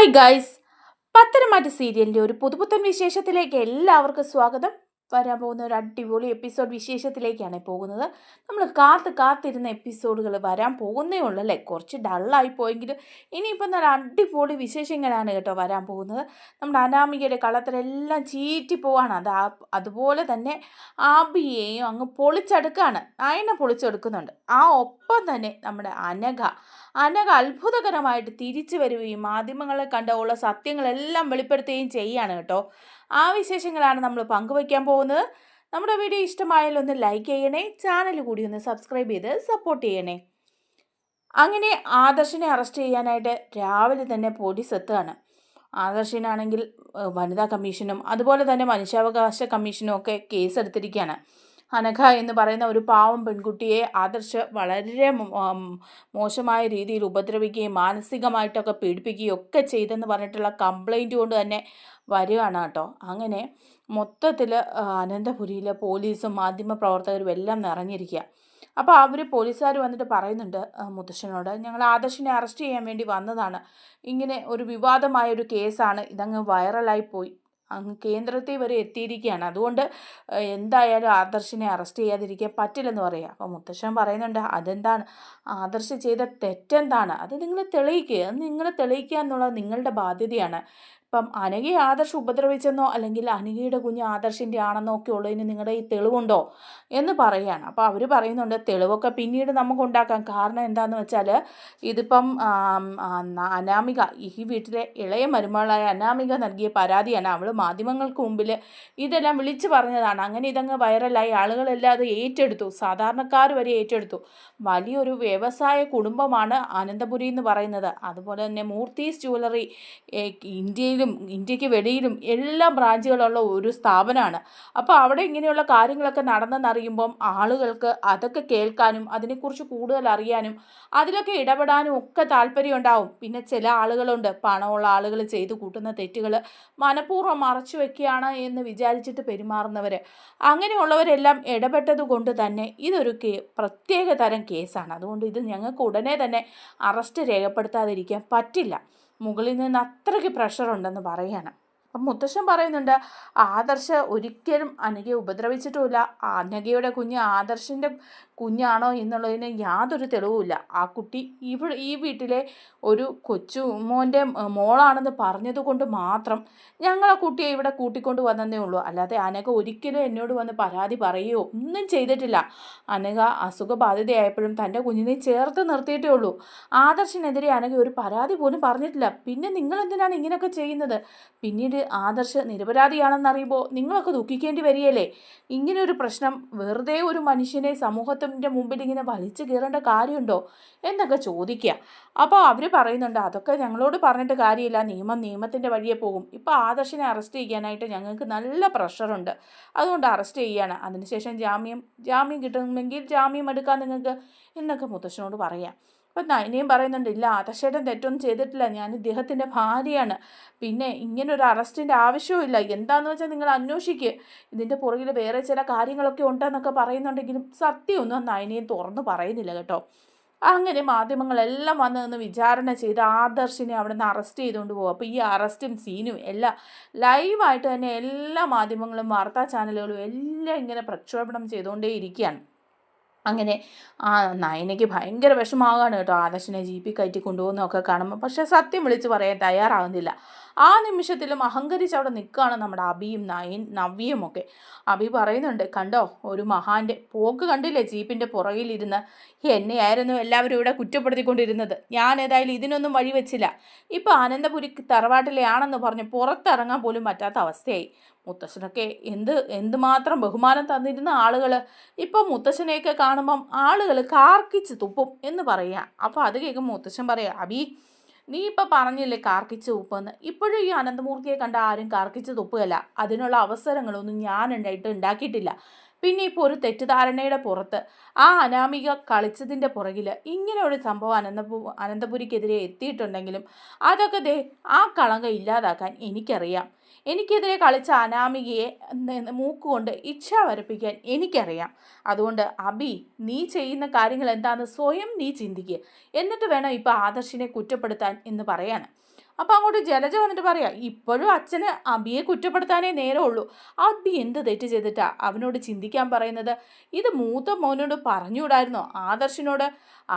Hi guys പത്തനംമാറ്റ സീരിയലിന്റെ ഒരു പുതുപുത്തൻ വിശേഷത്തിലേക്ക് എല്ലാവർക്കും സ്വാഗതം. വരാൻ പോകുന്ന ഒരു അടിപൊളി എപ്പിസോഡ് വിശേഷത്തിലേക്കാണ് പോകുന്നത്. നമ്മൾ കാത്ത് കാത്തിരുന്ന എപ്പിസോഡുകൾ വരാൻ പോകുന്നേ ഉള്ളൂ അല്ലേ? കുറച്ച് ഡള്ളായി പോയെങ്കിലും ഇനിയിപ്പം നല്ല അടിപൊളി വിശേഷങ്ങളാണ് കേട്ടോ വരാൻ പോകുന്നത്. നമ്മുടെ അനാമികയുടെ കളത്തിലെല്ലാം ചീറ്റി പോവാണ്. അത് അതുപോലെ തന്നെ ആബിയെയും അങ്ങ് പൊളിച്ചെടുക്കുകയാണ് അയനെ പൊളിച്ചെടുക്കുന്നുണ്ട്. ആ ഒപ്പം തന്നെ നമ്മുടെ അനഘ. അനഘ അത്ഭുതകരമായിട്ട് തിരിച്ചു വരികയും മാധ്യമങ്ങളെ കണ്ട ഉള്ള സത്യങ്ങളെല്ലാം വെളിപ്പെടുത്തുകയും ചെയ്യാണ് കേട്ടോ. ആ വിശേഷങ്ങളാണ് നമ്മൾ പങ്കുവയ്ക്കാൻ പോകുന്നത്. നമ്മുടെ വീഡിയോ ഇഷ്ടമായാൽ ഒന്ന് ലൈക്ക് ചെയ്യണേ ചാനൽ കൂടി ഒന്ന് സബ്സ്ക്രൈബ് ചെയ്ത് സപ്പോർട്ട് ചെയ്യണേ. അങ്ങനെ ആദർശിനെ അറസ്റ്റ് ചെയ്യാനായിട്ട് രാവിലെ തന്നെ പോലീസ് എത്തുകയാണ്. ആദർശിനാണെങ്കിൽ വനിതാ കമ്മീഷനും അതുപോലെ തന്നെ മനുഷ്യാവകാശ കമ്മീഷനും ഒക്കെ കേസ് എടുത്തിരിക്കുകയാണ് അനഘ എന്ന് പറയുന്ന ഒരു പാവം പെൺകുട്ടിയെ ആദർശ് വളരെ മോശമായ രീതിയിൽ ഉപദ്രവിക്കുകയും മാനസികമായിട്ടൊക്കെ പീഡിപ്പിക്കുകയും ഒക്കെ ചെയ്തെന്ന് പറഞ്ഞിട്ടുള്ള കംപ്ലൈന്റ് കൊണ്ട് തന്നെ വരികയാണ് കേട്ടോ. അങ്ങനെ മൊത്തത്തിൽ അനന്തപുരിയിലെ പോലീസും മാധ്യമപ്രവർത്തകരും എല്ലാം നിറഞ്ഞിരിക്കുക. അപ്പോൾ അവർ പോലീസുകാർ വന്നിട്ട് പറയുന്നുണ്ട് മുത്തശ്ശനോട് ഞങ്ങൾ ആദർശിനെ അറസ്റ്റ് ചെയ്യാൻ വേണ്ടി വന്നതാണ്. ഇങ്ങനെ ഒരു വിവാദമായ ഒരു കേസാണ് ഇതങ്ങ് വൈറലായി പോയി. അങ്ങ് കേന്ദ്രത്തിൽ വരെ എത്തിയിരിക്കുകയാണ് അതുകൊണ്ട് എന്തായാലും ആദർശിനെ അറസ്റ്റ് ചെയ്യാതിരിക്കാൻ പറ്റില്ലെന്ന് പറയുക അപ്പോൾ മുത്തശ്ശൻ പറയുന്നുണ്ട് അതെന്താണ്? ആദർശ് ചെയ്ത തെറ്റെന്താണ്? അത് നിങ്ങൾ തെളിയിക്കുക അത് നിങ്ങൾ തെളിയിക്കുക എന്നുള്ളത് നിങ്ങളുടെ ബാധ്യതയാണ്. ഇപ്പം അനഘയെ ആദർശ് ഉപദ്രവിച്ചെന്നോ അല്ലെങ്കിൽ അനഘയുടെ കുഞ്ഞ് ആദർശിന്റെ ആണെന്നോ ഒക്കെ ഉള്ളതിന് നിങ്ങളുടെ ഈ തെളിവുണ്ടോ എന്ന് പറയുകയാണ് അപ്പോൾ അവർ പറയുന്നുണ്ട് തെളിവൊക്കെ പിന്നീട് നമുക്ക് ഉണ്ടാക്കാം. കാരണം എന്താണെന്ന് വെച്ചാൽ ഇതിപ്പം അനാമിക ഈ വീട്ടിലെ ഇളയ മരുമകളായ അനാമിക നൽകിയ പരാതിയാണ്. അവൾ മാധ്യമങ്ങൾക്ക് മുമ്പിൽ ഇതെല്ലാം വിളിച്ചു പറഞ്ഞതാണ്. അങ്ങനെ ഇതങ്ങ് വൈറലായി. ആളുകളെല്ലാം അത് ഏറ്റെടുത്തു. സാധാരണക്കാർ വരെ ഏറ്റെടുത്തു. വലിയൊരു വ്യവസായ കുടുംബമാണ് അനന്തപുരി എന്ന് പറയുന്നത്. അതുപോലെ തന്നെ മൂർത്തീസ് ജുവലറി ഏ, ഇന്ത്യയിലും ഇന്ത്യയ്ക്ക് വെളിയിലും എല്ലാ ബ്രാഞ്ചുകളുള്ള ഒരു സ്ഥാപനമാണ്. അപ്പോൾ അവിടെ ഇങ്ങനെയുള്ള കാര്യങ്ങളൊക്കെ നടന്നെന്നറിയുമ്പം ആളുകൾക്ക് അതൊക്കെ കേൾക്കാനും അതിനെക്കുറിച്ച് കൂടുതൽ അറിയാനും അതിലൊക്കെ ഇടപെടാനും ഒക്കെ താല്പര്യം ഉണ്ടാവും പിന്നെ ചില ആളുകളുണ്ട് പണമുള്ള ആളുകൾ ചെയ്തു കൂട്ടുന്ന തെറ്റുകൾ മനഃപൂർവം മറച്ചു വെക്കുകയാണ് എന്ന് വിചാരിച്ചിട്ട് പെരുമാറുന്നവർ അങ്ങനെയുള്ളവരെല്ലാം ഇടപെട്ടത് കൊണ്ട് തന്നെ ഇതൊരു കേ പ്രത്യേക തരം കേസാണ്. അതുകൊണ്ട് ഇത് ഞങ്ങൾക്ക് ഉടനെ തന്നെ അറസ്റ്റ് രേഖപ്പെടുത്താതിരിക്കാൻ പറ്റില്ല. മുകളിൽ നിന്ന് അത്രയ്ക്ക് പ്രഷർ ഉണ്ടെന്ന് പറയാണ് അപ്പം മുത്തശ്ശൻ പറയുന്നുണ്ട് ആദർശ ഒരിക്കലും അനഘയെ ഉപദ്രവിച്ചിട്ടുമില്ല. അനഘയുടെ കുഞ്ഞ് ആദർശിന്റെ കുഞ്ഞാണോ എന്നുള്ളതിന് യാതൊരു തെളിവുമില്ല. ആ കുട്ടി ഇവ ഈ വീട്ടിലെ ഒരു കൊച്ചു മോന്റെ മോളാണെന്ന് പറഞ്ഞതുകൊണ്ട് മാത്രം ഞങ്ങൾ ആ കുട്ടിയെ ഇവിടെ കൂട്ടിക്കൊണ്ട് വന്നതേ ഉള്ളൂ. അല്ലാതെ അനഘ ഒരിക്കലും എന്നോട് വന്ന് പരാതി പറയുകയോ ഒന്നും ചെയ്തിട്ടില്ല. അനഘ അസുഖബാധിതയായപ്പോഴും തന്റെ കുഞ്ഞിനെ ചേർത്ത് നിർത്തിയിട്ടേ ഉള്ളൂ. ആദർശിനെതിരെ അനഘ ഒരു പരാതി പോലും പറഞ്ഞിട്ടില്ല. പിന്നെ നിങ്ങൾ എന്തിനാണ് ഇങ്ങനെയൊക്കെ ചെയ്യുന്നത്? പിന്നീട് ആദർശ് നിരപരാധിയാണെന്നറിയുമ്പോൾ നിങ്ങളൊക്കെ ദുഃഖിക്കേണ്ടി വരികയല്ലേ? ഇങ്ങനെയൊരു പ്രശ്നം വെറുതെ ഒരു മനുഷ്യനെ സമൂഹത്തിന്റെ മുമ്പിൽ ഇങ്ങനെ വലിച്ചു കയറേണ്ട കാര്യമുണ്ടോ? എന്നൊക്കെ ചോദിക്കുക. അപ്പോൾ അവർ പറയുന്നുണ്ട് അതൊക്കെ ഞങ്ങളോട് പറഞ്ഞിട്ട് കാര്യമില്ല. നിയമം നിയമത്തിന്റെ വഴിയെ പോകും. ഇപ്പോൾ ആദർശിനെ അറസ്റ്റ് ചെയ്യാനായിട്ട് ഞങ്ങൾക്ക് നല്ല പ്രഷറുണ്ട്. അതുകൊണ്ട് അറസ്റ്റ് ചെയ്യുകയാണ് അതിനുശേഷം ജാമ്യം ജാമ്യം കിട്ടുമെങ്കിൽ ജാമ്യം എടുക്കാൻ നിങ്ങൾക്ക് എന്നൊക്കെ മുത്തശ്ശനോട് പറയാം. അപ്പം നയനയും പറയുന്നുണ്ട് ഇല്ല ആദർശേട്ടൻ തെറ്റൊന്നും ചെയ്തിട്ടില്ല. ഞാൻ ഇദ്ദേഹത്തിന്റെ ഭാര്യയാണ്. പിന്നെ ഇങ്ങനെ ഒരു അറസ്റ്റിന്റെ ആവശ്യവുമില്ല എന്താണെന്ന് വെച്ചാൽ നിങ്ങൾ അന്വേഷിക്കുക ഇതിന്റെ പുറകിൽ വേറെ ചില കാര്യങ്ങളൊക്കെ ഉണ്ടെന്നൊക്കെ പറയുന്നുണ്ടെങ്കിലും സത്യമൊന്നും നയനയും തുറന്നു പറയുന്നില്ല കേട്ടോ. അങ്ങനെ മാധ്യമങ്ങളെല്ലാം വന്ന് നിന്ന് വിചാരണ ചെയ്ത് ആദർശിനെ അവിടെ നിന്ന് അറസ്റ്റ് ചെയ്തുകൊണ്ട് പോകും അപ്പോൾ ഈ അറസ്റ്റും സീനും എല്ലാം ലൈവായിട്ട് തന്നെ എല്ലാ മാധ്യമങ്ങളും വാർത്താ ചാനലുകളും എല്ലാം ഇങ്ങനെ പ്രക്ഷേപണം ചെയ്തുകൊണ്ടേ ഇരിക്കുകയാണ് അങ്ങനെ ആ നയനയ്ക്ക് ഭയങ്കര വിഷമാകാണ് കേട്ടോ ആദർശനെ ജി പി കയറ്റി കൊണ്ടുപോകുന്നതൊക്കെ കാണുമ്പോൾ പക്ഷേ സത്യം വിളിച്ച് പറയാൻ തയ്യാറാവുന്നില്ല. ആ നിമിഷത്തിലും അഹങ്കരിച്ച് അവിടെ നിൽക്കുകയാണ് നമ്മുടെ അബിയും നയൻ നവ്യയും ഒക്കെ. അബി പറയുന്നുണ്ട് കണ്ടോ ഒരു മഹാന്റെ പോക്ക് കണ്ടില്ലേ? ജീപ്പിന്റെ പുറകിലിരുന്ന് എന്നെയായിരുന്നു എല്ലാവരും ഇവിടെ കുറ്റപ്പെടുത്തിക്കൊണ്ടിരുന്നത്. ഞാൻ ഏതായാലും ഇതിനൊന്നും വഴി വെച്ചില്ല ഇപ്പോൾ ആനന്ദപുരി തറവാട്ടിലെ ആണെന്ന് പറഞ്ഞ് പുറത്തിറങ്ങാൻ പോലും പറ്റാത്ത അവസ്ഥയായി. മുത്തശ്ശനൊക്കെ എന്ത് എന്തുമാത്രം ബഹുമാനം തന്നിരുന്ന ആളുകൾ ഇപ്പം മുത്തശ്ശനെയൊക്കെ കാണുമ്പം ആളുകൾ കാർക്കിച്ച് തുപ്പും എന്ന് പറയുക അപ്പോൾ അത് കേൾക്കുമ്പോൾ മുത്തശ്ശൻ പറയാം അബി നീ ഇപ്പം പറഞ്ഞില്ലേ കാർക്കിച്ച് തുപ്പെന്ന്? ഇപ്പോഴും ഈ അനന്തമൂർത്തിയെ കണ്ട ആരും കാർക്കിച്ച് തുപ്പുകയല്ല. അതിനുള്ള അവസരങ്ങളൊന്നും ഞാൻ ഉണ്ടായിട്ട് ഉണ്ടാക്കിയിട്ടില്ല. പിന്നെ ഇപ്പോൾ ഒരു തെറ്റിദ്ധാരണയുടെ പുറത്ത് ആ അനാമിക കളിച്ചതിന്റെ പുറകിൽ ഇങ്ങനെ ഒരു സംഭവം അനന്തപു അനന്തപുരിക്കെതിരെ എത്തിയിട്ടുണ്ടെങ്കിലും അതൊക്കെ ദേ ആ കളങ്ക ഇല്ലാതാക്കാൻ എനിക്കറിയാം. എനിക്കെതിരെ കളിച്ച അനാമികയെ മൂക്കുകൊണ്ട് ഇച്ഛ വരപ്പിക്കാൻ എനിക്കറിയാം. അതുകൊണ്ട് അബി നീ ചെയ്യുന്ന കാര്യങ്ങൾ എന്താണെന്ന് സ്വയം നീ ചിന്തിക്കുക എന്നിട്ട് വേണം ഇപ്പോൾ ആദർശിനെ കുറ്റപ്പെടുത്താൻ എന്ന് പറയാണ് അപ്പോൾ അങ്ങോട്ട് ജലജ വന്നിട്ട് പറയാം ഇപ്പോഴും അച്ഛന് അബിയെ കുറ്റപ്പെടുത്താനേ നേരമുള്ളൂ അബി എന്ത് തെറ്റ് ചെയ്തിട്ടാ അവനോട് ചിന്തിക്കാൻ പറയുന്നത്? ഇത് മൂത്ത മോനോട് പറഞ്ഞുകൂടായിരുന്നോ? ആദർശിനോട്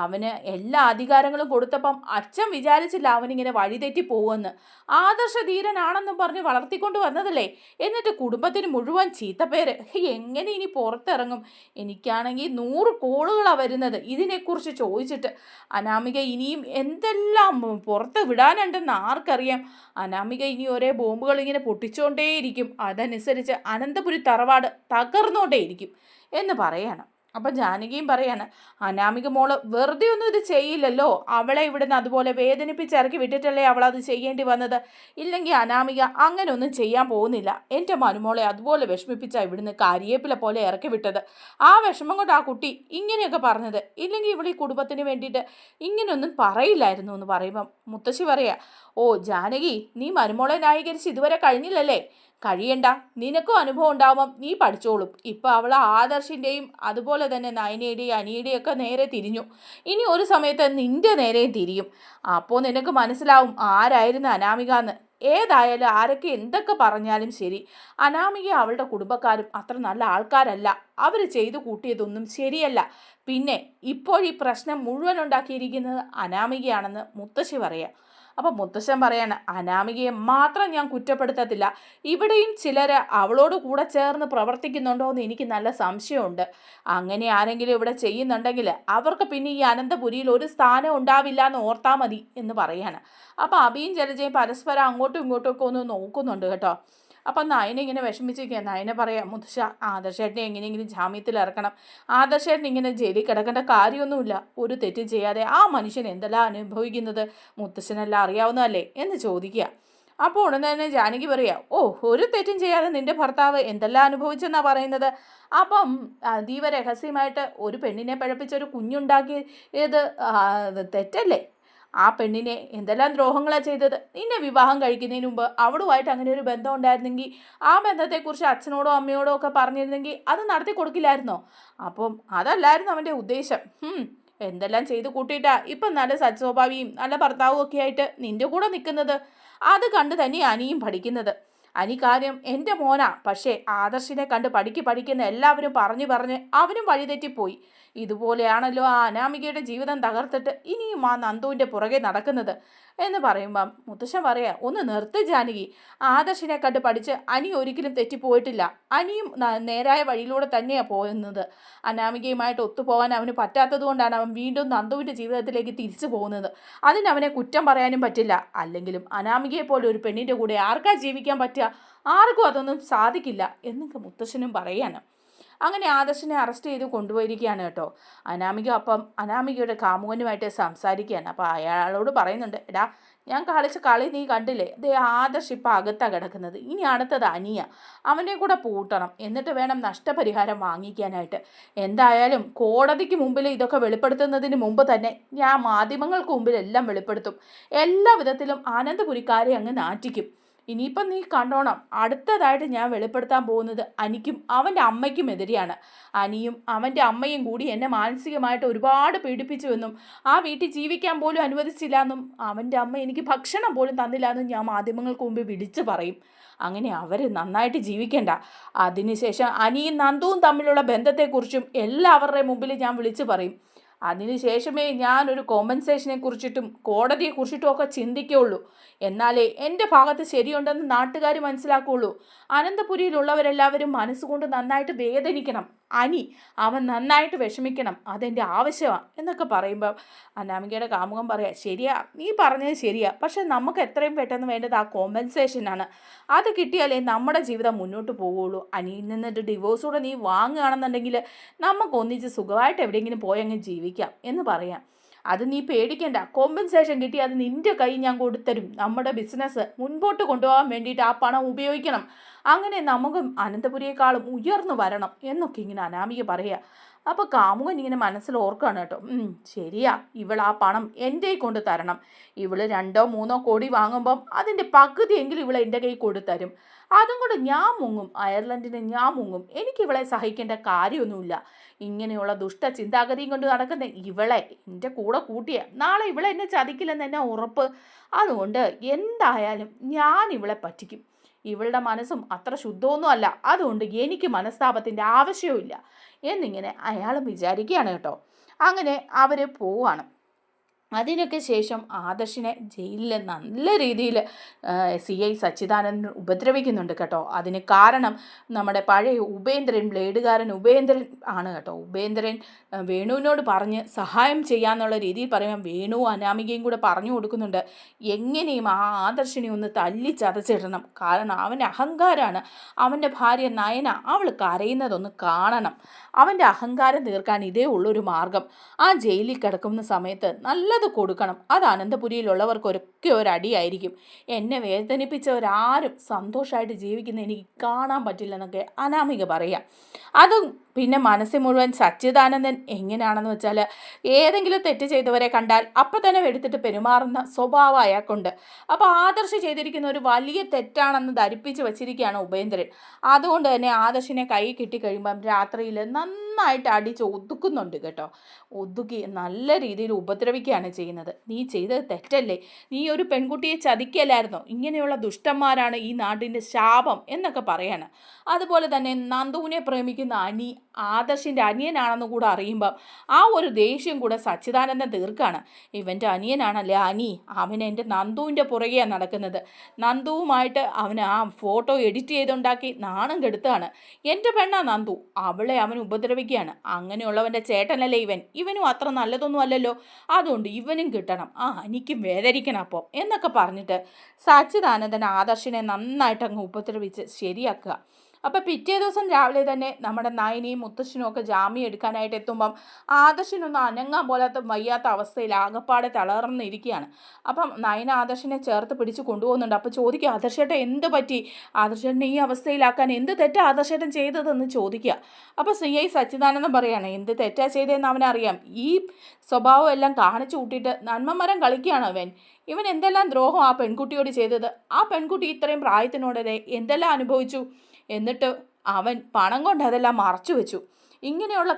അവന് എല്ലാ അധികാരങ്ങളും കൊടുത്തപ്പം അച്ഛൻ വിചാരിച്ചില്ല അവനിങ്ങനെ വഴിതെറ്റി പോകുമെന്ന് ആദർശ ധീരനാണെന്നും പറഞ്ഞ് വളർത്തിക്കൊണ്ട് വന്നതല്ലേ? എന്നിട്ട് കുടുംബത്തിന് മുഴുവൻ ചീത്തപ്പേര്. എങ്ങനെ ഇനി പുറത്തിറങ്ങും? എനിക്കാണെങ്കിൽ നൂറ് കോളുകളാണ് വരുന്നത് ഇതിനെക്കുറിച്ച് ചോദിച്ചിട്ട്. അനാമിക ഇനിയും എന്തെല്ലാം പുറത്ത് വിടാനുണ്ടെന്ന് ആർക്കറിയാം? അനാമിക ഇനി ഒരേ ബോംബുകൾ ഇങ്ങനെ പൊട്ടിച്ചുകൊണ്ടേയിരിക്കും അതനുസരിച്ച് അനന്തപുരി തറവാട് തകർന്നുകൊണ്ടേയിരിക്കും എന്ന് പറയണം. അപ്പം ജാനകിയും പറയാണ് അനാമിക മോൾ വെറുതെ ഒന്നും ഇത് ചെയ്യില്ലല്ലോ. അവളെ ഇവിടുന്ന് അതുപോലെ വേദനിപ്പിച്ച് ഇറക്കി വിട്ടിട്ടല്ലേ അവൾ അത് ചെയ്യേണ്ടി വന്നത്. ഇല്ലെങ്കിൽ അനാമിക അങ്ങനെ ഒന്നും ചെയ്യാൻ പോകുന്നില്ല. എന്റെ മനുമോളെ അതുപോലെ വിഷമിപ്പിച്ച ഇവിടുന്ന് കരിയേപ്പില പോലെ ഇറക്കി വിട്ടത്. ആ വിഷമം കൊണ്ട് ആ കുട്ടി ഇങ്ങനെയൊക്കെ പറഞ്ഞത്. ഇല്ലെങ്കിൽ ഇവിടെ ഈ കുടുംബത്തിന് വേണ്ടിയിട്ട് ഇങ്ങനെയൊന്നും പറയില്ലായിരുന്നു എന്ന് പറയുമ്പം മുത്തശ്ശി പറയാ ഓ ജാനകി നീ മരുമോളെ ന്യായീകരിച്ച് ഇതുവരെ കഴിഞ്ഞില്ലല്ലേ? കഴിയണ്ട. നിനക്കും അനുഭവം ഉണ്ടാവുമ്പം നീ പഠിച്ചോളും. ഇപ്പം അവൾ ആദർശിന്റെയും അതുപോലെ തന്നെ നയനയുടെയും അനിയുടെയും ഒക്കെ നേരെ തിരിഞ്ഞു. ഇനി ഒരു സമയത്ത് നിന്റെ നേരെയും തിരിയും. അപ്പോൾ നിനക്ക് മനസ്സിലാവും ആരായിരുന്നു അനാമിക എന്ന് ഏതായാലും ആരൊക്കെ എന്തൊക്കെ പറഞ്ഞാലും ശരി. അനാമിക അവളുടെ കുടുംബക്കാരും അത്ര നല്ല ആൾക്കാരല്ല. അവർ ചെയ്തു കൂട്ടിയതൊന്നും ശരിയല്ല. പിന്നെ ഇപ്പോഴീ പ്രശ്നം മുഴുവൻ ഉണ്ടാക്കിയിരിക്കുന്നത് അനാമികയാണെന്ന് മുത്തശ്ശി പറയാം. അപ്പം മുത്തശ്ശൻ പറയാണ് അനാമികയെ മാത്രം ഞാൻ കുറ്റപ്പെടുത്തത്തില്ല. ഇവിടെയും ചിലർ അവളോട് കൂടെ ചേർന്ന് പ്രവർത്തിക്കുന്നുണ്ടോ എന്ന് എനിക്ക് നല്ല സംശയമുണ്ട്. അങ്ങനെ ആരെങ്കിലും ഇവിടെ ചെയ്യുന്നുണ്ടെങ്കിൽ അവർക്ക് പിന്നെ ഈ അനന്തപുരിയിൽ ഒരു സ്ഥാനം ഉണ്ടാവില്ല എന്ന് ഓർത്താൽ മതി എന്ന് പറയാണ്. അപ്പോൾ അബിയും ജലജയും പരസ്പരം അങ്ങോട്ടും ഇങ്ങോട്ടും ഒക്കെ ഒന്ന് നോക്കുന്നുണ്ട് കേട്ടോ. അപ്പം നയന ഇങ്ങനെ വിഷമിച്ചിരിക്കുക നയന പറയാം മുത്തശ്ശ ആദർശേട്ടനെ എങ്ങനെയെങ്കിലും ജാമ്യത്തിൽ ഇറക്കണം. ആദർശേട്ടൻ ഇങ്ങനെ ജയിലിൽ കിടക്കേണ്ട കാര്യമൊന്നുമില്ല. ഒരു തെറ്റ് ചെയ്യാതെ ആ മനുഷ്യൻ എന്തെല്ലാം അനുഭവിക്കുന്നത്? മുത്തശ്ശനെല്ലാം അറിയാവുന്നതല്ലേ? എന്ന് ചോദിക്കുക. അപ്പോൾ ഉടൻ തന്നെ ജാനകി പറയാ ഓ ഒരു തെറ്റും ചെയ്യാതെ നിന്റെ ഭർത്താവ് എന്തെല്ലാം അനുഭവിച്ചെന്നാണ് പറയുന്നത്? അപ്പം അതീവ രഹസ്യമായിട്ട് ഒരു പെണ്ണിനെ പഴപ്പിച്ച ഒരു കുഞ്ഞുണ്ടാക്കിയത് തെറ്റല്ലേ? ആ പെണ്ണിനെ എന്തെല്ലാം ദ്രോഹങ്ങളാണ് ചെയ്തത്? നിന്നെ വിവാഹം കഴിക്കുന്നതിന് മുമ്പ് അവളുമായിട്ട് അങ്ങനെ ഒരു ബന്ധം ഉണ്ടായിരുന്നെങ്കിൽ ആ ബന്ധത്തെക്കുറിച്ച് അച്ഛനോടോ അമ്മയോടോ ഒക്കെ പറഞ്ഞിരുന്നെങ്കിൽ അത് നടത്തി കൊടുക്കില്ലായിരുന്നോ? അപ്പം അതല്ലായിരുന്നു അവന്റെ ഉദ്ദേശം. എന്തെല്ലാം ചെയ്ത് കൂട്ടിയിട്ടാ ഇപ്പം നല്ല സത്സ്വഭാവിയും നല്ല ഭർത്താവും ഒക്കെ ആയിട്ട് നിന്റെ കൂടെ നിൽക്കുന്നത്? അത് കണ്ട് തന്നെ അനിയും പഠിക്കുന്നത്. അനി കാര്യം എന്റെ മോനാ പക്ഷേ ആദർശിനെ കണ്ട് പഠിക്ക് പഠിക്കുന്ന എല്ലാവരും പറഞ്ഞു പറഞ്ഞ് അവനും വഴിതെറ്റിപ്പോയി. ഇതുപോലെയാണല്ലോ ആ അനാമികയുടെ ജീവിതം തകർത്തിട്ട് ഇനിയും ആ നന്ദുവിന്റെ പുറകെ നടക്കുന്നത് എന്ന് പറയുമ്പം മുത്തശ്ശൻ പറയാ ഒന്ന് നിർത്ത് ജാനകി. ആദർശിനെ കണ്ട് പഠിച്ച് അനി ഒരിക്കലും തെറ്റിപ്പോയിട്ടില്ല. അനിയും നേരായ വഴിയിലൂടെ തന്നെയാണ് പോകുന്നത്. അനാമികയുമായിട്ട് ഒത്തുപോകാൻ അവന് പറ്റാത്തതുകൊണ്ടാണ് അവൻ വീണ്ടും നന്ദുവിന്റെ ജീവിതത്തിലേക്ക് തിരിച്ചു പോകുന്നത്. അതിനവനെ കുറ്റം പറയാനും പറ്റില്ല. അല്ലെങ്കിലും അനാമികയെ പോലെ ഒരു പെണ്ണിന്റെ കൂടെ ആർക്കാ ജീവിക്കാൻ പറ്റുക? ആർക്കും അതൊന്നും സാധിക്കില്ല എന്നൊക്കെ മുത്തശ്ശനും പറയാണ്. അങ്ങനെ ആദർശിനെ അറസ്റ്റ് ചെയ്ത് കൊണ്ടുപോയിരിക്കുകയാണ് കേട്ടോ. അനാമിക അപ്പം അനാമികയുടെ കാമുകനുമായിട്ട് സംസാരിക്കുകയാണ്. അപ്പോൾ അയാളോട് പറയുന്നുണ്ട് എടാ ഞാൻ കളിച്ച കളി നീ കണ്ടില്ലേ? അതേ ആദർശ് ഇപ്പം അകത്താണ് കിടക്കുന്നത്. ഇനി അടുത്തത് അനിയ. അവനെ കൂടെ പൂട്ടണം. എന്നിട്ട് വേണം നഷ്ടപരിഹാരം വാങ്ങിക്കാനായിട്ട്. എന്തായാലും കോടതിക്ക് മുമ്പിൽ ഇതൊക്കെ വെളിപ്പെടുത്തുന്നതിന് മുമ്പ് തന്നെ ഞാൻ മാധ്യമങ്ങൾക്ക് മുമ്പിൽ എല്ലാം വെളിപ്പെടുത്തും. എല്ലാ വിധത്തിലും ആനന്ദപുരിക്കാരെ അങ്ങ് നാറ്റിക്കും. ഇനിയിപ്പം നീ കണ്ടോണം. അടുത്തതായിട്ട് ഞാൻ വെളിപ്പെടുത്താൻ പോകുന്നത് അനിക്കും അവന്റെ അമ്മയ്ക്കും എതിരെയാണ്. അനിയും അവന്റെ അമ്മയും കൂടി എന്നെ മാനസികമായിട്ട് ഒരുപാട് പീഡിപ്പിച്ചുവെന്നും ആ വീട്ടിൽ ജീവിക്കാൻ പോലും അനുവദിച്ചില്ല എന്നും അവന്റെ അമ്മ എനിക്ക് ഭക്ഷണം പോലും തന്നില്ല എന്നും ഞാൻ മാധ്യമങ്ങൾക്ക് മുമ്പ് വിളിച്ചു പറയും. അങ്ങനെ അവർ നന്നായിട്ട് ജീവിക്കേണ്ട. അതിനുശേഷം അനിയും നന്ദുവും തമ്മിലുള്ള ബന്ധത്തെക്കുറിച്ചും എല്ലാവരുടെയും മുമ്പിൽ ഞാൻ വിളിച്ചു പറയും. അതിനുശേഷമേ ഞാനൊരു കോമ്പൻസേഷനെ കുറിച്ചിട്ടും കോടതിയെ കുറിച്ചിട്ടും ഒക്കെ ചിന്തിക്കുള്ളൂ എന്നാലേ എന്റെ ഭാഗത്ത് ശരിയുണ്ടെന്ന് നാട്ടുകാർ മനസ്സിലാക്കുകയുള്ളൂ. അനന്തപുരിയിലുള്ളവരെല്ലാവരും മനസ്സുകൊണ്ട് നന്നായിട്ട് വേദനിക്കണം. അനി അവൻ നന്നായിട്ട് വിഷമിക്കണം അതെന്റെ ആവശ്യമാണ് എന്നൊക്കെ പറയുമ്പോൾ അന്നാമികയുടെ കാമുകം പറയാം ശരിയാ നീ പറഞ്ഞത് ശരിയാ പക്ഷേ നമുക്ക് എത്രയും പെട്ടെന്ന് വേണ്ടത് ആ കോമ്പൻസേഷനാണ് അത് കിട്ടിയാലേ നമ്മുടെ ജീവിതം മുന്നോട്ട് പോവുള്ളൂ അനിയിൽ നിന്നിട്ട് ഡിവോഴ്സ് കൂടെ നീ വാങ്ങുകയാണെന്നുണ്ടെങ്കിൽ നമുക്ക് ഒന്നിച്ച് സുഖമായിട്ട് എവിടെയെങ്കിലും പോയി അങ്ങ് ജീവിക്കാം എന്ന് പറയാം. അത് നീ പേടിക്കണ്ട. കോമ്പൻസേഷൻ കിട്ടി അത് നിന്റെ കൈ ഞാൻ കൊടുത്തരും. നമ്മുടെ ബിസിനസ് മുൻപോട്ട് കൊണ്ടുപോകാൻ വേണ്ടിയിട്ട് ആ പണം ഉപയോഗിക്കണം. അങ്ങനെ നമുക്കും അനന്തപുരിയേക്കാളും ഉയർന്നു വരണം എന്നൊക്കെ ഇങ്ങനെ അനാമിക പറയുക. അപ്പോൾ കാമുകൻ ഇങ്ങനെ മനസ്സിൽ ഓർക്കുകയാണ് കേട്ടോ. "ഉം, ശരിയാ ഇവൾ ആ പണം എന്റെ കൈ കൊണ്ട് തരണം. ഇവൾ രണ്ടോ മൂന്നോ കോടി വാങ്ങുമ്പം അതിന്റെ പകുതിയെങ്കിലും ഇവൾ എന്റെ കൈ കൊടുത്തരും അതും കൊണ്ട് ഞാൻ മുങ്ങും. അയർലൻഡിന് ഞാൻ മുങ്ങും. എനിക്ക് ഇവളെ സഹിക്കേണ്ട കാര്യമൊന്നുമില്ല. ഇങ്ങനെയുള്ള ദുഷ്ട ചിന്താഗതിയും കൊണ്ട് നടക്കുന്ന ഇവളെ എന്റെ കൂടെ കൂട്ടിയ. നാളെ ഇവളെ എന്നെ ചതിക്കില്ലെന്ന് എന്നെ ഉറപ്പ്? അതുകൊണ്ട് എന്തായാലും ഞാൻ ഇവളെ പറ്റിക്കും. ഇവളുടെ മനസ്സും അത്ര ശുദ്ധമൊന്നും അല്ല. അതുകൊണ്ട് എനിക്ക് മനസ്താപത്തിന്റെ ആവശ്യവുമില്ല. എന്നിങ്ങനെ അയാളും വിചാരിക്കുകയാണ് കേട്ടോ. അങ്ങനെ അവർ പോവാണ്. അതിനൊക്കെ ശേഷം ആദർശിനെ ജയിലിൽ നല്ല രീതിയിൽ സി ഐ സച്ചിദാനന്ദൻ ഉപദ്രവിക്കുന്നുണ്ട് കേട്ടോ. അതിന് കാരണം നമ്മുടെ പഴയ ഉപേന്ദ്രൻ ബ്ലേഡുകാരൻ ഉപേന്ദ്രൻ ആണ് കേട്ടോ. ഉപേന്ദ്രൻ വേണുവിനോട് പറഞ്ഞ് സഹായം ചെയ്യാന്നുള്ള രീതിയിൽ പറയുമ്പോൾ വേണു അനാമികയും കൂടെ പറഞ്ഞു കൊടുക്കുന്നുണ്ട്. എങ്ങനെയും ആ ആദർശിനെ ഒന്ന് തല്ലി ചതച്ചിടണം. കാരണം അവന്റെ അഹങ്കാരമാണ് അവന്റെ ഭാര്യ നയന അവൾ കരയുന്നതൊന്ന് കാണണം. അവന്റെ അഹങ്കാരം തീർക്കാൻ ഇതേ ഉള്ളൊരു മാർഗം. ആ ജയിലിൽ കിടക്കുന്ന സമയത്ത് നല്ലത് കൊടുക്കണം. അത് അനന്തപുരിയിലുള്ളവർക്കൊക്കെ ഒരടിയായിരിക്കും. എന്നെ വേദനിപ്പിച്ചവരാരും സന്തോഷമായിട്ട് ജീവിക്കുന്ന എനിക്ക് കാണാൻ പറ്റില്ലെന്നൊക്കെ അനാമിക പറയാം. അതും പിന്നെ മനസ്സിൽ മുഴുവൻ സച്ചിദാനന്ദൻ എങ്ങനെയാണെന്ന് വെച്ചാൽ ഏതെങ്കിലും തെറ്റ് ചെയ്തവരെ കണ്ടാൽ അപ്പം തന്നെ എടുത്തിട്ട് പെരുമാറുന്ന സ്വഭാവം അയാൾക്കുണ്ട്. അപ്പോൾ ആദർശ് ചെയ്തിരിക്കുന്ന ഒരു വലിയ തെറ്റാണെന്ന് ധരിപ്പിച്ച് വച്ചിരിക്കുകയാണ് ഉപേന്ദ്രൻ. അതുകൊണ്ട് തന്നെ ആദർശിനെ കൈ കിട്ടിക്കഴിയുമ്പം രാത്രിയിൽ നന്നായിട്ട് അടിച്ച് ഒതുക്കുന്നുണ്ട് കേട്ടോ. ഒതുക്കി നല്ല രീതിയിൽ ഉപദ്രവിക്കുകയാണ് ചെയ്യുന്നത്. നീ ചെയ്തത് തെറ്റല്ലേ? നീ ഒരു പെൺകുട്ടിയെ ചതിക്കല്ലായിരുന്നോ ഇങ്ങനെയുള്ള ദുഷ്ടന്മാരാണ് ഈ നാടിന്റെ ശാപം എന്നൊക്കെ പറയാണ്. അതുപോലെ തന്നെ നന്ദുവിനെ പ്രേമിക്കുന്ന അനി ആദർശിന്റെ അനിയനാണെന്ന് കൂടെ അറിയുമ്പം ആ ഒരു ദേഷ്യം കൂടെ സച്ചിദാനന്ദൻ തീർക്കാണ്. ഇവന്റെ അനിയനാണല്ലേ അനി? അവൻ എന്റെ നന്ദുവിന്റെ പുറകെയാണ് നടക്കുന്നത്. നന്ദുവുമായിട്ട് അവൻ ആ ഫോട്ടോ എഡിറ്റ് ചെയ്തുണ്ടാക്കി നാണം കെടുത്താണ്. എന്റെ പെണ്ണാ നന്ദു അവളെ അവൻ ഉപദ്രവിക്കുകയാണ്. അങ്ങനെയുള്ളവന്റെ ചേട്ടനല്ലേ ഇവൻ? ഇവനും അത്ര നല്ലതൊന്നും അല്ലല്ലോ. അതുകൊണ്ട് ഇവനും കിട്ടണം. ആ അനിക്കും വേദനിക്കണം അപ്പോൾ എന്നൊക്കെ പറഞ്ഞിട്ട് സച്ചിദാനന്ദൻ ആദർശിനെ നന്നായിട്ട് അങ്ങ് ഉപദ്രവിച്ച് ശരിയാക്കുക. അപ്പോൾ പിറ്റേ ദിവസം രാവിലെ തന്നെ നമ്മുടെ നയനിയും മുത്തശ്ശനും ഒക്കെ ജാമ്യം എടുക്കാനായിട്ട് എത്തുമ്പം ആദർശനൊന്നും അനങ്ങാൻ പോലാത്ത വയ്യാത്ത അവസ്ഥയിൽ ആകപ്പാടെ തളർന്നിരിക്കുകയാണ്. അപ്പം നയന ആദർശനെ ചേർത്ത് പിടിച്ച് കൊണ്ടുപോകുന്നുണ്ട്. അപ്പോൾ ചോദിക്കുക ആദർശേട്ടൻ എന്ത് പറ്റി? ആദർശേട്ടനെ ഈ അവസ്ഥയിലാക്കാൻ എന്ത് തെറ്റാ ആദർശേട്ടൻ ചെയ്തതെന്ന് ചോദിക്കുക. അപ്പോൾ സി ഐ സച്ചിദാനന്ദം പറയാണ് എന്ത് തെറ്റാ ചെയ്തതെന്ന് അവനറിയാം. ഈ സ്വഭാവം എല്ലാം കാണിച്ചു കൂട്ടിയിട്ട് നന്മമരം കളിക്കുകയാണ് അവൻ. ഇവൻ എന്തെല്ലാം ദ്രോഹം ആ പെൺകുട്ടിയോട് ചെയ്തത്? ആ പെൺകുട്ടി ഇത്രയും പ്രായത്തിനോടെ എന്തെല്ലാം അനുഭവിച്ചു? എന്നിട്ട് അവൻ പണം കൊണ്ട് അതെല്ലാം മറച്ചു വെച്ചു. ഇങ്ങനെയുള്ള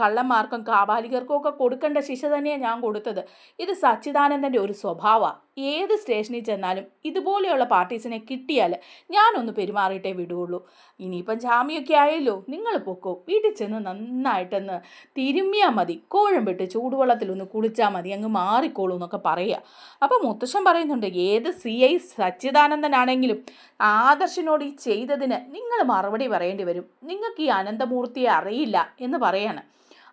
കള്ളന്മാർക്കും കാബാലികർക്കും ഒക്കെ കൊടുക്കേണ്ട ശിക്ഷ തന്നെയാണ് ഞാൻ കൊടുത്തത്. ഇത് സച്ചിദാനന്ദന്റെ ഒരു സ്വഭാവമാണ് ഏത് സ്റ്റേഷനിൽ ചെന്നാലും ഇതുപോലെയുള്ള പാർട്ടീസിനെ കിട്ടിയാൽ ഞാനൊന്ന് പെരുമാറിയിട്ടേ വിടുകയുള്ളൂ ഇനിയിപ്പം ജാമ്യമൊക്കെ ആയല്ലോ നിങ്ങൾ പൊക്കോ. വീട്ടിൽ ചെന്ന് നന്നായിട്ടൊന്ന് തിരുമ്മിയാൽ മതി. കോഴമ്പിട്ട് ചൂടുവെള്ളത്തിലൊന്ന് കുളിച്ചാൽ മതി. അങ്ങ് മാറിക്കോളൂ എന്നൊക്കെ പറയുക അപ്പോൾ മുത്തശ്ശൻ പറയുന്നുണ്ട് ഏത് സി ഐ സച്ചിദാനന്ദനാണെങ്കിലും ആദർശനോട് ഈ ചെയ്തതിന് നിങ്ങൾ മറുപടി പറയേണ്ടി വരും. നിങ്ങൾക്ക് ഈ അനന്തമൂർത്തിയെ അറിയില്ല എന്ന് പറയാണ്.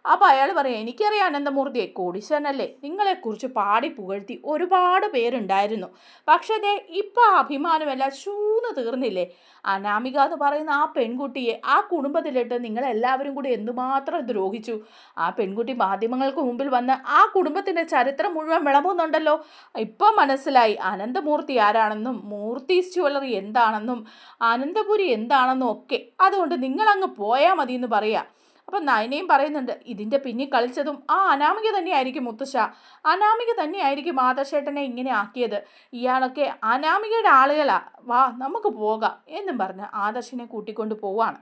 അപ്പോൾ അയാൾ പറയാം എനിക്കറിയാം അനന്തമൂർത്തിയെ കോടീശ്വരനല്ലേ. നിങ്ങളെക്കുറിച്ച് പാടി പുകഴ്ത്തി ഒരുപാട് പേരുണ്ടായിരുന്നു. പക്ഷേ ദേ ഇപ്പോൾ അഭിമാനമെല്ലാം ചൂന്ന് തീർന്നില്ലേ? അനാമിക എന്ന് പറയുന്ന ആ പെൺകുട്ടിയെ ആ കുടുംബത്തിലിട്ട് നിങ്ങളെല്ലാവരും കൂടി എന്തുമാത്രം ദ്രോഹിച്ചു? ആ പെൺകുട്ടി മാധ്യമങ്ങൾക്ക് മുമ്പിൽ വന്ന് ആ കുടുംബത്തിന്റെ ചരിത്രം മുഴുവൻ വിളമ്പുന്നുണ്ടല്ലോ. ഇപ്പം മനസ്സിലായി അനന്തമൂർത്തി ആരാണെന്നും മൂർത്തീസ് ജ്വല്ലറി എന്താണെന്നും അനന്തപുരി എന്താണെന്നും ഒക്കെ. അതുകൊണ്ട് നിങ്ങളങ്ങ് പോയാൽ മതി എന്ന് പറയാം. അപ്പം നയനയും പറയുന്നുണ്ട് ഇതിന്റെ പിന്നിൽ കളിച്ചതും ആ അനാമിക തന്നെയായിരിക്കും മുത്തശ്ശ. അനാമിക തന്നെയായിരിക്കും മാതശേട്ടനെ ഇങ്ങനെ ആക്കിയത്. ഇയാളൊക്കെ അനാമികയുടെ ആളുകളാ. വാ നമുക്ക് പോകാം എന്നും പറഞ്ഞ് ആദർശിനെ കൂട്ടിക്കൊണ്ട് പോവാണ്.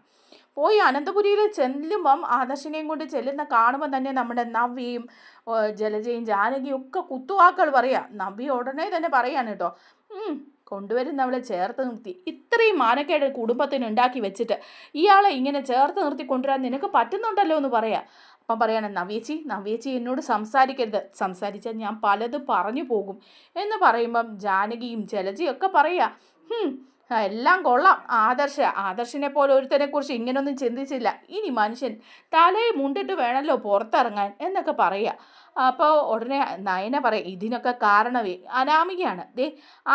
പോയി അനന്തപുരിയിൽ ചെല്ലുമ്പം ആദർശിനെയും കൊണ്ട് ചെല്ലുന്ന കാണുമ്പോൾ തന്നെ നമ്മുടെ നവ്യയും ജലജയും ജാനകിയും ഒക്കെ കുത്തുവാക്കുകൾ പറയാ. നവ്യ ഉടനെ തന്നെ പറയാണ് കേട്ടോ കൊണ്ടുവരുന്നവളെ ചേർത്ത് നിർത്തി. ഇത്രയും മാനക്കേട് കുടുംബത്തിന് ഉണ്ടാക്കി വെച്ചിട്ട് ഇയാളെ ഇങ്ങനെ ചേർത്ത് നിർത്തി കൊണ്ടുവരാൻ നിനക്ക് പറ്റുന്നുണ്ടല്ലോ എന്ന് പറയാം. അപ്പം പറയാണ് നവ്യേച്ചി നവ്യേച്ചി എന്നോട് സംസാരിക്കരുത്. സംസാരിച്ചാൽ ഞാൻ പലതും പറഞ്ഞു പോകും എന്ന് പറയുമ്പം ജാനകിയും ജലജിയൊക്കെ ഒക്കെ പറയാ "ഹും, എല്ലാം കൊള്ളാം. ആദർശ ആദർശിനെ പോലെ ഒരുത്തനെ കുറിച്ച് ഇങ്ങനൊന്നും ചിന്തിച്ചില്ല. ഇനി മനുഷ്യൻ തലയെ മുണ്ടിട്ട് വേണമല്ലോ പുറത്തിറങ്ങാൻ എന്നൊക്കെ പറയുക അപ്പോൾ ഉടനെ നയന പറയും ഇതിനൊക്കെ കാരണമേ അനാമികയാണ്. ദേ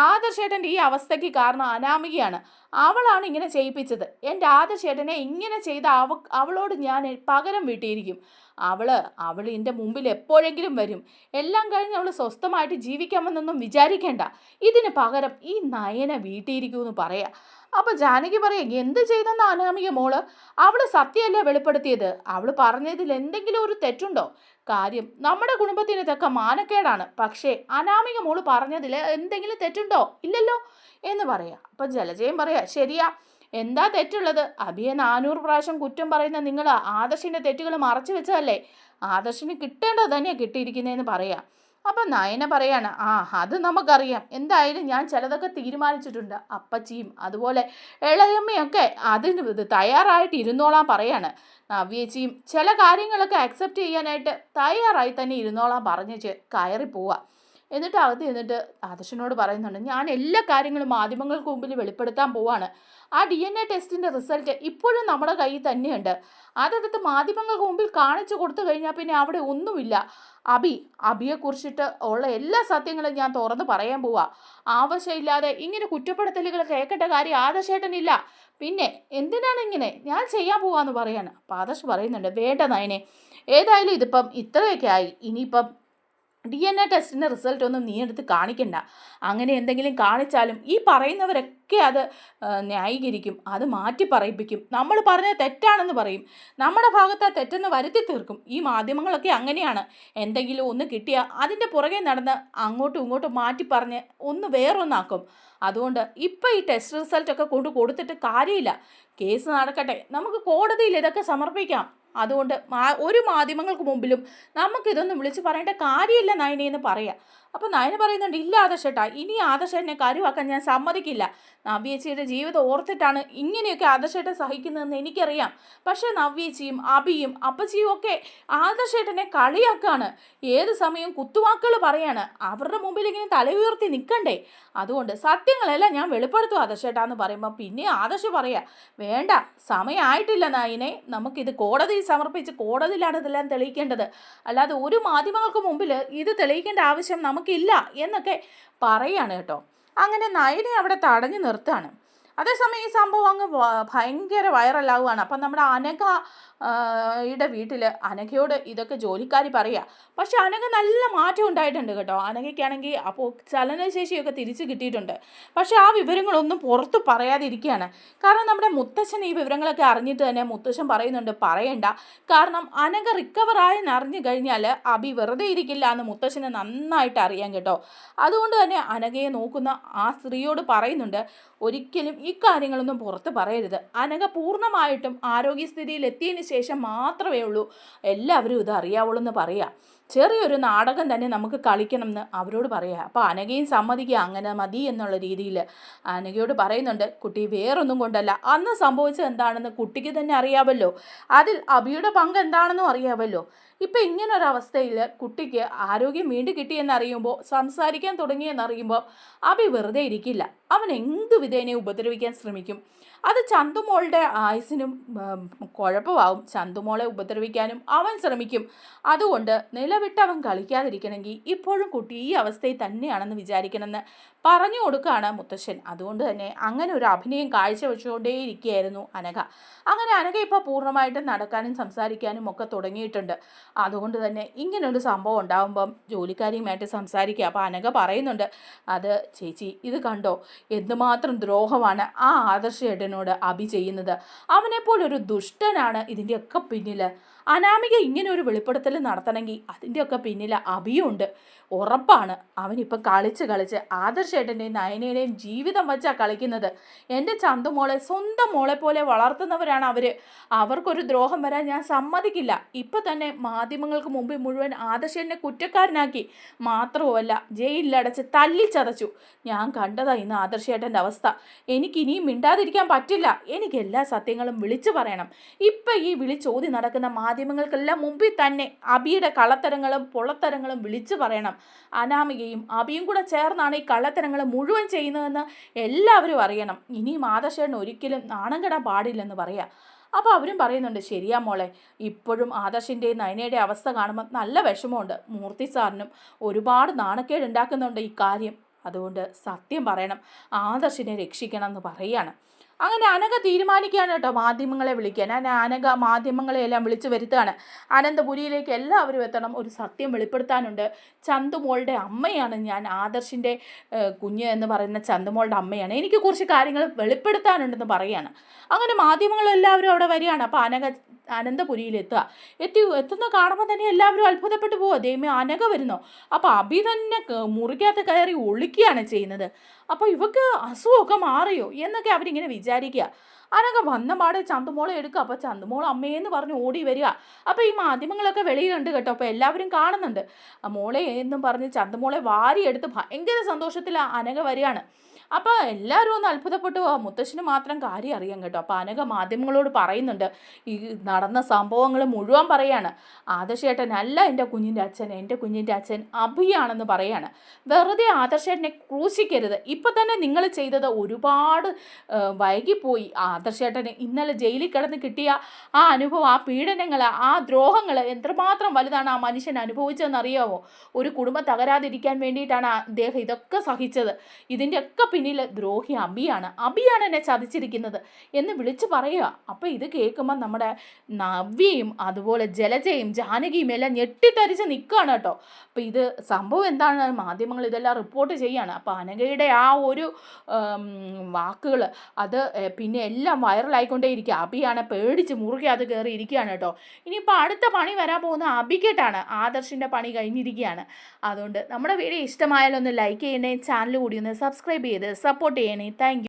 ആദർശേട്ടന്റെ ഈ അവസ്ഥയ്ക്ക് കാരണം അനാമികയാണ്. അവളാണ് ഇങ്ങനെ ചെയ്യിപ്പിച്ചത്. എന്റെ ആദർശേട്ടനെ ഇങ്ങനെ ചെയ്ത അവ അവളോട് ഞാൻ പകരം വീട്ടിയിരിക്കും അവൾ അവൾ എന്റെ മുമ്പിൽ എപ്പോഴെങ്കിലും വരും. എല്ലാം കഴിഞ്ഞ് അവൾ സ്വസ്ഥമായിട്ട് ജീവിക്കാമെന്നൊന്നും വിചാരിക്കേണ്ട. ഇതിന് പകരം ഈ നയന വീട്ടിയിരിക്കുമെന്ന് പറയാം. അപ്പൊ ജാനകി പറയാം എന്ത് ചെയ്തെന്ന അനാമിക മോൾ? അവൾ സത്യമല്ല വെളിപ്പെടുത്തിയത്? അവൾ പറഞ്ഞതിൽ എന്തെങ്കിലും ഒരു തെറ്റുണ്ടോ? കാര്യം നമ്മുടെ കുടുംബത്തിന് ഇതൊക്കെ മാനക്കേടാണ്. പക്ഷേ അനാമിക മോൾ പറഞ്ഞതിൽ എന്തെങ്കിലും തെറ്റുണ്ടോ? ഇല്ലല്ലോ? എന്ന് പറയാം. അപ്പൊ ജലജയം പറയാ ശരിയാ. എന്താ തെറ്റുള്ളത്? അഭിയെ നാനൂറ് പ്രാവശ്യം കുറ്റം പറയുന്ന നിങ്ങൾ ആദർശിന്റെ തെറ്റുകൾ മറച്ചു വെച്ചതല്ലേ? ആദർശിന് കിട്ടേണ്ടത് തന്നെയാണ് കിട്ടിയിരിക്കുന്നതെന്ന് പറയാം. അപ്പം നയന പറയാണ് ആ അത് നമുക്കറിയാം. എന്തായാലും ഞാൻ ചിലതൊക്കെ തീരുമാനിച്ചിട്ടുണ്ട്. അപ്പച്ചിയും അതുപോലെ ഇളയമ്മയൊക്കെ അതിന് തയ്യാറായിട്ട് ഇരുന്നോളാൻ പറയാണ്. നവ്യേച്ചിയും ചില കാര്യങ്ങളൊക്കെ അക്സെപ്റ്റ് ചെയ്യാനായിട്ട് തയ്യാറായി തന്നെ ഇരുന്നോളാൻ പറഞ്ഞേച്ച് കയറി പോവാ എന്നിട്ട് അകത്ത് എന്നിട്ട് ആദർശനോട് പറയുന്നുണ്ട് ഞാൻ എല്ലാ കാര്യങ്ങളും മാധ്യമങ്ങൾക്ക് മുമ്പിൽ വെളിപ്പെടുത്താൻ പോവാണ്. ആ ഡി എൻ എ ടെസ്റ്റിന്റെ റിസൾട്ട് ഇപ്പോഴും നമ്മുടെ കയ്യിൽ തന്നെയുണ്ട്. അതെടുത്ത് മാധ്യമങ്ങൾക്ക് മുമ്പിൽ കാണിച്ചു കൊടുത്തു കഴിഞ്ഞാൽ പിന്നെ അവിടെ ഒന്നുമില്ല. അബി അബിയെക്കുറിച്ചിട്ട് ഉള്ള എല്ലാ സത്യങ്ങളും ഞാൻ തുറന്ന് പറയാൻ പോവാ. ആവശ്യമില്ലാതെ ഇങ്ങനെ കുറ്റപ്പെടുത്തലുകൾ കേൾക്കേണ്ട കാര്യം ആദർശേട്ടനില്ല. പിന്നെ എന്തിനാണ് ഇങ്ങനെ? ഞാൻ ചെയ്യാൻ പോവാന്ന് പറയാണ്. അപ്പം ആദർശ് പറയുന്നുണ്ട് വേണ്ട നയനെ. ഏതായാലും ഇതിപ്പം ഇത്രയൊക്കെ ആയി. ഇനിയിപ്പം ഡി എൻ എ ടെസ്റ്റിന്റെ റിസൾട്ട് ഒന്നും നീ എടുത്ത് കാണിക്കണ്ട. അങ്ങനെ എന്തെങ്കിലും കാണിച്ചാലും ഈ പറയുന്നവരൊക്കെ അത് ന്യായീകരിക്കും. അത് മാറ്റി പറയിപ്പിക്കും. നമ്മൾ പറഞ്ഞത് തെറ്റാണെന്ന് പറയും. നമ്മുടെ ഭാഗത്ത് തെറ്റെന്ന് വരുത്തി തീർക്കും. ഈ മാധ്യമങ്ങളൊക്കെ അങ്ങനെയാണ്. എന്തെങ്കിലും ഒന്ന് കിട്ടിയാൽ അതിന്റെ പുറകെ നടന്ന് അങ്ങോട്ടും ഇങ്ങോട്ടും മാറ്റി പറഞ്ഞ് ഒന്ന് വേറൊന്നാക്കും. അതുകൊണ്ട് ഇപ്പം ഈ ടെസ്റ്റ് റിസൾട്ടൊക്കെ കൊണ്ട് കൊടുത്തിട്ട് കാര്യമില്ല. കേസ് നടക്കട്ടെ. നമുക്ക് കോടതിയിൽ ഇതൊക്കെ സമർപ്പിക്കാം. അതുകൊണ്ട് ഒരു മാധ്യമങ്ങൾക്ക് മുമ്പിലും നമുക്കിതൊന്നും വിളിച്ച് പറയേണ്ട കാര്യമില്ല നയനെന്ന് പറയാം. അപ്പോൾ നയന പറയുന്നുണ്ട് ഇല്ല ആദർശേട്ടാ ഇനി ആദർശേട്ടനെ കരുവാക്കാൻ ഞാൻ സമ്മതിക്കില്ല. നവ്യേച്ചിയുടെ ജീവിതം ഓർത്തിട്ടാണ് ഇങ്ങനെയൊക്കെ ആദർശേട്ടൻ സഹിക്കുന്നതെന്ന് എനിക്കറിയാം. പക്ഷേ നവ്യേച്ചിയും അബിയും അപ്പച്ചിയും ഒക്കെ ആദർശേട്ടനെ കളിയാക്കാണ്. ഏത് സമയവും കുത്തുവാക്കുകൾ പറയാണ് അവരുടെ മുമ്പിൽ ഇങ്ങനെ തല ഉയർത്തി നിൽക്കണ്ടേ? അതുകൊണ്ട് സത്യങ്ങളെല്ലാം ഞാൻ വെളിപ്പെടുത്തും ആദർശേട്ടാ എന്ന് പറയുമ്പോൾ പിന്നെ ആദർശ് പറയാ വേണ്ട സമയമായിട്ടില്ല നായിനെ നമുക്കിത് കോടതിയിൽ സമർപ്പിച്ച് കോടതിയിലാണ് ഇതെല്ലാം തെളിയിക്കേണ്ടത്. അല്ലാതെ ഒരു മാധ്യമങ്ങൾക്ക് മുമ്പിൽ ഇത് തെളിയിക്കേണ്ട ആവശ്യം നമുക്കില്ല എന്നൊക്കെ പറയാണ് കേട്ടോ. അങ്ങനെ നയനെ അവിടെ തടഞ്ഞു നിർത്തുകയാണ്. അതേസമയം ഈ സംഭവം അങ്ങ് ഭയങ്കര വൈറലാവുകയാണ്. അപ്പം നമ്മുടെ അനഘ യുടെ വീട്ടിൽ അനഘയോട് ഇതൊക്കെ ജോലിക്കാരി പറയുക പക്ഷെ അനഘ നല്ല മാറ്റം ഉണ്ടായിട്ടുണ്ട് കേട്ടോ. അനഘയ്ക്കാണെങ്കിൽ അപ്പോൾ ചലനശേഷിയൊക്കെ തിരിച്ചു കിട്ടിയിട്ടുണ്ട്. പക്ഷേ ആ വിവരങ്ങളൊന്നും പുറത്ത് പറയാതിരിക്കുകയാണ്. കാരണം നമ്മുടെ മുത്തച്ഛൻ ഈ വിവരങ്ങളൊക്കെ അറിഞ്ഞിട്ട് തന്നെ മുത്തച്ഛൻ പറയുന്നുണ്ട് പറയണ്ട. കാരണം അനഘ റിക്കവറായെന്ന് അറിഞ്ഞു കഴിഞ്ഞാൽ അബി വെറുതെ ഇരിക്കില്ല എന്ന് മുത്തച്ഛനെ നന്നായിട്ട് അറിയാം കേട്ടോ. അതുകൊണ്ട് തന്നെ അനഘയെ നോക്കുന്ന ആ സ്ത്രീയോട് പറയുന്നുണ്ട് ഒരിക്കലും ഇക്കാര്യങ്ങളൊന്നും പുറത്ത് പറയരുത്. അനഘ പൂർണമായിട്ടും ആരോഗ്യസ്ഥിതിയിൽ എത്തിയതിന് ശേഷം മാത്രമേ ഉള്ളൂ. എല്ലാവരും ഇത് അറിയാവുള്ളൂ എന്ന് പറയാം. ചെറിയൊരു നാടകം തന്നെ നമുക്ക് കളിക്കണം എന്ന് അവരോട് പറയാം. അപ്പോൾ അനഘയും സമ്മതിക്കുക അങ്ങനെ മതി എന്നുള്ള രീതിയിൽ അനഘയോട് പറയുന്നുണ്ട്. കുട്ടി വേറൊന്നും കൊണ്ടല്ല. അന്ന് സംഭവിച്ചത് എന്താണെന്ന് കുട്ടിക്ക് തന്നെ അറിയാമല്ലോ അതിൽ അബിയുടെ പങ്ക് എന്താണെന്നും അറിയാമല്ലോ ഇപ്പം ഇങ്ങനൊരവസ്ഥയിൽ കുട്ടിക്ക് ആരോഗ്യം വീണ്ടും കിട്ടിയെന്നറിയുമ്പോൾ സംസാരിക്കാൻ തുടങ്ങിയെന്നറിയുമ്പോൾ അബി വെറുതെ ഇരിക്കില്ല. അവൻ എന്ത് വിധേനെ ഉപദ്രവിക്കാൻ ശ്രമിക്കും? അത് ചന്തുമോളുടെ ആയുസിനും കുഴപ്പമാവും. ചന്തുമോളെ ഉപദ്രവിക്കാനും അവൻ ശ്രമിക്കും. അതുകൊണ്ട് നിലവിട്ട് അവൻ കളിക്കാതിരിക്കണമെങ്കിൽ ഇപ്പോഴും കുട്ടി ഈ അവസ്ഥയിൽ തന്നെയാണെന്ന് വിചാരിക്കണമെന്ന് പറഞ്ഞു കൊടുക്കുകയാണ് മുത്തശ്ശൻ. അതുകൊണ്ട് തന്നെ അങ്ങനെ ഒരു അഭിനയം കാഴ്ചവെച്ചുകൊണ്ടേയിരിക്കുകയായിരുന്നു അനഘ. അങ്ങനെ അനഘ ഇപ്പോൾ പൂർണമായിട്ടും നടക്കാനും സംസാരിക്കാനും ഒക്കെ തുടങ്ങിയിട്ടുണ്ട്. അതുകൊണ്ട് തന്നെ ഇങ്ങനൊരു സംഭവം ഉണ്ടാകുമ്പം ജോലിക്കാരിയുമായിട്ട് സംസാരിക്കുക. അപ്പോൾ അനഘ പറയുന്നുണ്ട് അത് ചേച്ചി ഇത് കണ്ടോ? എന്തുമാത്രം ദ്രോഹമാണ് ആ ആദർശ ഏട്ടനോട് അഭി ചെയ്യുന്നത്. അവനെപ്പോലൊരു ദുഷ്ടനാണ് ഇതിന്റെയൊക്കെ പിന്നിൽ അനാമിക ഇങ്ങനെ ഒരു വെളിപ്പെടുത്തൽ നടത്തണമെങ്കിൽ അതിന്റെയൊക്കെ പിന്നിൽ അഭിയുണ്ട് ഉറപ്പാണ്. അവനിപ്പം കളിച്ച് കളിച്ച് ആദർശേട്ടന്റെയും നയനയുടെയും ജീവിതം വച്ചാണ് കളിക്കുന്നത്. എന്റെ ചന്തുമോളെ സ്വന്തം മോളെ പോലെ വളർത്തുന്നവരാണ് അവർ അവർക്കൊരു ദ്രോഹം വരാൻ ഞാൻ സമ്മതിക്കില്ല. ഇപ്പം തന്നെ മാധ്യമങ്ങൾക്ക് മുമ്പിൽ മുഴുവൻ ആദർശേട്ടനെ കുറ്റക്കാരനാക്കി. മാത്രവുമല്ല ജയിലിലടച്ച് തല്ലിച്ചതച്ചു. ഞാൻ കണ്ടതാ ഇന്ന് ആദർശേട്ടന്റെ അവസ്ഥ. എനിക്കിനിയും മിണ്ടാതിരിക്കാൻ പറ്റില്ല. എനിക്ക് എല്ലാ സത്യങ്ങളും വിളിച്ചു പറയണം. ഇപ്പം ഈ വിളിച്ചോതി നടക്കുന്ന മാധ്യമങ്ങൾക്കെല്ലാം മുമ്പിൽ തന്നെ അബിയുടെ കള്ളത്തരങ്ങളും പൊള്ളത്തരങ്ങളും വിളിച്ചു പറയണം. അനാമികയും അബിയും കൂടെ ചേർന്നാണ് ഈ കള്ളത്തരങ്ങൾ മുഴുവൻ ചെയ്യുന്നതെന്ന് എല്ലാവരും അറിയണം. ഇനി ആദർശേട്ടൻ ഒരിക്കലും നാണം കെടാൻ പാടില്ലെന്ന് പറയാം. അപ്പോൾ അവരും പറയുന്നുണ്ട് ശരിയാ മോളെ ഇപ്പോഴും ആദർശിന്റെയും നയനയുടെ അവസ്ഥ കാണുമ്പോൾ നല്ല വിഷമമുണ്ട്. മൂർത്തി സാറിനും ഒരുപാട് നാണക്കേട് ഉണ്ടാക്കുന്നുണ്ട് ഈ കാര്യം. അതുകൊണ്ട് സത്യം പറയണം ആദർശിനെ രക്ഷിക്കണം എന്ന് പറയുകയാണ് അങ്ങനെ അനഘ തീരുമാനിക്കുകയാണ് കേട്ടോ മാധ്യമങ്ങളെ വിളിക്കാൻ. ഞാൻ അനഘ മാധ്യമങ്ങളെയെല്ലാം വിളിച്ചു വരുത്തുകയാണ്. അനന്തപുരിയിലേക്ക് എല്ലാവരും എത്തണം. ഒരു സത്യം വെളിപ്പെടുത്താനുണ്ട്. ചന്തുമോളുടെ അമ്മയാണ് ഞാൻ. ആദർശിന്റെ കുഞ്ഞ് എന്ന് പറയുന്ന ചന്തുമോളുടെ അമ്മയാണ്. എനിക്ക് കുറച്ച് കാര്യങ്ങൾ വെളിപ്പെടുത്താനുണ്ടെന്ന് പറയുകയാണ്. അങ്ങനെ മാധ്യമങ്ങളെല്ലാവരും അവിടെ വരികയാണ്. അപ്പോൾ അനഘ അനന്തപുരിയിലെത്തുക. എത്തി എത്തുന്ന കാണുമ്പോൾ തന്നെ എല്ലാവരും അത്ഭുതപ്പെട്ടു പോവുക. ദൈവമേ അനഘ വരുന്നോ? അപ്പോൾ അഭി തന്നെ മുറിക്കകത്ത് കയറി ഒളിക്കുകയാണ് ചെയ്യുന്നത്. അപ്പോൾ ഇവക്ക് അസുഖമൊക്കെ മാറിയോ? എന്നൊക്കെ അവരിങ്ങനെ വിചാരിക്കുക. അനഘ വന്ന പാടെ ചന്തുമോളെ എടുക്കുക അപ്പോൾ ചന്തുമോൾ അമ്മയെന്ന് പറഞ്ഞ് ഓടി വരിക. അപ്പോൾ ഈ മാധ്യമങ്ങളൊക്കെ വെളിയിലുണ്ട് കേട്ടോ. അപ്പോൾ എല്ലാവരും കാണുന്നുണ്ട്. മോളെ എന്നും പറഞ്ഞ് ചന്തുമോളെ വാരിയെടുത്ത് ഭയങ്കര സന്തോഷത്തിൽ അനഘ വരികയാണ്. അപ്പോൾ എല്ലാവരും ഒന്ന് അത്ഭുതപ്പെട്ടു. പോവാ മുത്തശ്ശന് മാത്രം കാര്യം അറിയാം കേട്ടോ. അപ്പോൾ അനഘ മാധ്യമങ്ങളോട് പറയുന്നുണ്ട്. ഈ നടന്ന സംഭവങ്ങൾ മുഴുവൻ പറയാണ്. ആദർശേട്ടൻ അല്ല എന്റെ കുഞ്ഞിന്റെ അച്ഛൻ. എന്റെ കുഞ്ഞിന്റെ അച്ഛൻ അഭിയാണെന്ന് പറയാണ്. വെറുതെ ആദർശേട്ടനെ ക്രൂശിക്കരുത്. ഇപ്പം തന്നെ നിങ്ങൾ ചെയ്തത് ഒരുപാട് വൈകിപ്പോയി. ആദർശേട്ടന് ഇന്നലെ ജയിലിൽ കിടന്ന് കിട്ടിയ ആ അനുഭവം ആ പീഡനങ്ങൾ ആ ദ്രോഹങ്ങൾ എത്രമാത്രം വലുതാണ് ആ മനുഷ്യൻ അനുഭവിച്ചതെന്ന് അറിയാമോ ഒരു കുടുംബം തകരാതിരിക്കാൻ വേണ്ടിയിട്ടാണ് അദ്ദേഹം ഇതൊക്കെ സഹിച്ചത്. ഇതിന്റെയൊക്കെ പിന്നിൽ ദ്രോഹി അബിയാണ്. അബിയാണ് എന്നെ ചതിച്ചിരിക്കുന്നത് എന്ന് വിളിച്ചു പറയുക. അപ്പോൾ ഇത് കേൾക്കുമ്പോൾ നമ്മുടെ നവ്യയും അതുപോലെ ജലജയും ജാനകിയും എല്ലാം ഞെട്ടിത്തരിച്ച് നിൽക്കുകയാണ് കേട്ടോ. അപ്പോൾ ഇത് സംഭവം എന്താണ്? മാധ്യമങ്ങൾ ഇതെല്ലാം റിപ്പോർട്ട് ചെയ്യുകയാണ് അപ്പോൾ അനഘയുടെ ആ ഒരു വാക്കുകൾ അത് പിന്നെ എല്ലാം വൈറലായിക്കൊണ്ടേയിരിക്കുക. അബിയാണ് പേടിച്ച് മുറുകെ അത് കയറി ഇരിക്കുകയാണ് കേട്ടോ. ഇനിയിപ്പോൾ അടുത്ത പണി വരാൻ പോകുന്ന അബിക്കേട്ടാണ്. ആദർശിന്റെ പണി കഴിഞ്ഞിരിക്കുകയാണ്. അതുകൊണ്ട് നമ്മുടെ വീഡിയോ ഇഷ്ടമായാലൊന്ന് ലൈക്ക് ചെയ്യണേ ചാനൽ കൂടി ഒന്ന് സബ്സ്ക്രൈബ് സപ്പോർട്ട് ചെയ്യണേ. താങ്ക്